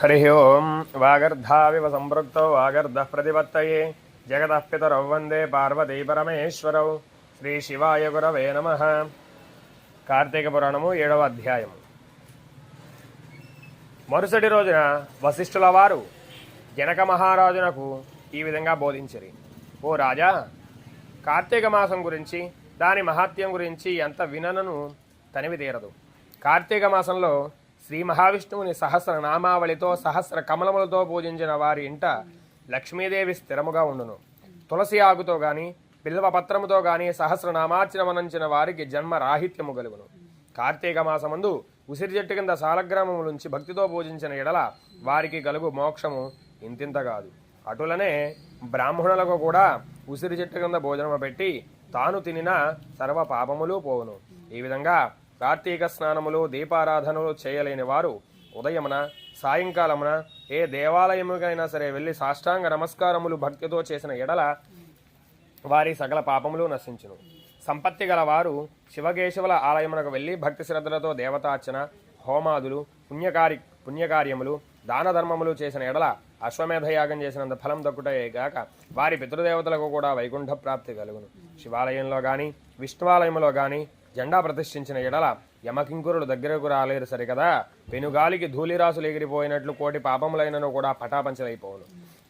హరి ఓం వాగర్ధావివ సంపృక్తౌ వాగర్ధ ప్రతిపత్తయే జగతః పితరౌ వందే పార్వతీ పరమేశ్వరౌ శ్రీ శివాయ గురవే నమ కార్తీక పురాణము ఏడవ అధ్యాయము. మరుసటి రోజున వశిష్ఠుల వారు జనక మహారాజునకు ఈ విధంగా బోధించిరి. ఓ రాజా కార్తీక మాసం గురించి దాని మహాత్యం గురించి ఎంత విననను తనివి తీరదు. కార్తీక మాసంలో శ్రీ మహావిష్ణువుని సహస్ర నామావళితో సహస్ర కమలములతో పూజించిన వారి ఇంట లక్ష్మీదేవి స్థిరముగా ఉండును. తులసి ఆకుతో గాని పిల్లవ పత్రముతో గాని సహస్రనామార్చనమనంచిన వారికి జన్మ రాహిత్యము కలుగును కార్తీక మాసమందు ఉసిరి చెట్టు కింద సాలగ్రామములుంచి భక్తితో పూజించిన ఎడల వారికి కలుగు మోక్షము ఇంతింత కాదు. అటులనే బ్రాహ్మణులకు కూడా ఉసిరి చెట్టు కింద భోజనము పెట్టి తాను తినిన సర్వ పాపములు పోవును. ఈ విధంగా కార్తీక స్నానములు దీపారాధనలు చేయలేని వారు ఉదయమున సాయంకాలమున ఏ దేవాలయముకైనా సరే వెళ్ళి సాష్టాంగ నమస్కారములు భక్తితో చేసిన ఎడల వారి సకల పాపములు నశించును. సంపత్తి గల వారు శివకేశవుల ఆలయమునకు వెళ్ళి భక్తి శ్రద్ధలతో దేవతార్చన హోమాదులు పుణ్యకారి పుణ్యకార్యములు దాన ధర్మములు చేసిన ఎడల అశ్వమేధ యాగం చేసినంత ఫలం దక్కుటే గాక వారి పితృదేవతలకు కూడా వైకుంఠ ప్రాప్తి కలుగును. శివాలయంలో కానీ విష్ణువాలయంలో కానీ జెండా ప్రతిష్ఠించిన ఎడల యమకింకురుడు దగ్గరకు రాలేరు సరికదా? పెనుగాలికి ధూళిరాసులు ఎగిరిపోయినట్లు కోటి పాపములైనను కూడా పటాపంచలైపోవును.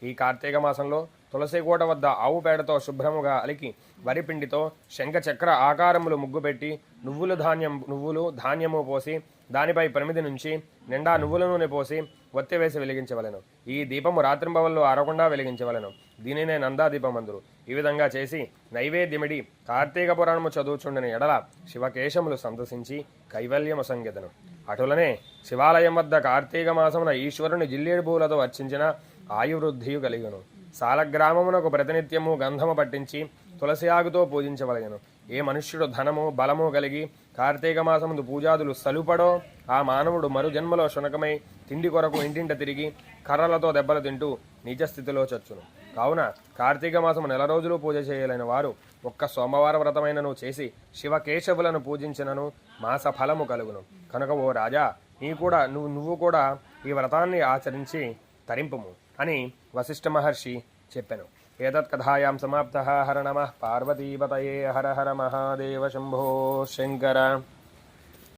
ఈ కార్తీక మాసంలో తులసికోట వద్ద ఆవు పేడతో శుభ్రముగా అలికి వరిపిండితో శంఖ చక్ర ఆకారములు ముగ్గుపెట్టి నువ్వులు ధాన్యం నువ్వులు ధాన్యము పోసి దానిపై ప్రమిది నుంచి నిండా నువ్వుల నూనె పోసి ఒత్తి వేసి వెలిగించవలెను. ఈ దీపము రాత్రింబవల్లో అరకుండా వెలిగించవలెను. దీనినే నందాదీపం అందరు ఈ విధంగా చేసి నైవేద్యమిడి కార్తీక పురాణము చదువుచుండిన ఎడల శివకేశములు సంతసించి కైవల్యము సంగీతను అటులనే శివాలయం వద్ద కార్తీక మాసమున ఈశ్వరుని జిల్లేడు పూలతో అర్చించిన ఆయువృద్ధియు కలిగను. సాలగ్రామమునకు ప్రతినిత్యము గంధము పట్టించి తులసి ఆకుతో పూజించవలయను ఏ మనుష్యుడు ధనము బలము కలిగి కార్తీక మాసముందు పూజాదులు సలుపడో ఆ మానవుడు మరు జన్మలో శునకమై తిండి కొరకు ఇంటింట తిరిగి కర్రలతో దెబ్బలు తింటూ నిజస్థితిలో చచ్చును. కావున కార్తీక మాసము నెల రోజులు పూజ చేయలేని వారు ఒక్క సోమవార వ్రతమైనను చేసి శివకేశవులను పూజించినను మాస ఫలము కలుగును. కనుక ఓ రాజా నీ కూడా నువ్వు నువ్వు కూడా ఈ వ్రతాన్ని ఆచరించి తరింపుము అని వశిష్ఠ మహర్షి చెప్పాను. एतत् कथायां समाप्तः। हर नमः। पार्वतीपतये हर हर महादेव शम्भो शङ्कर।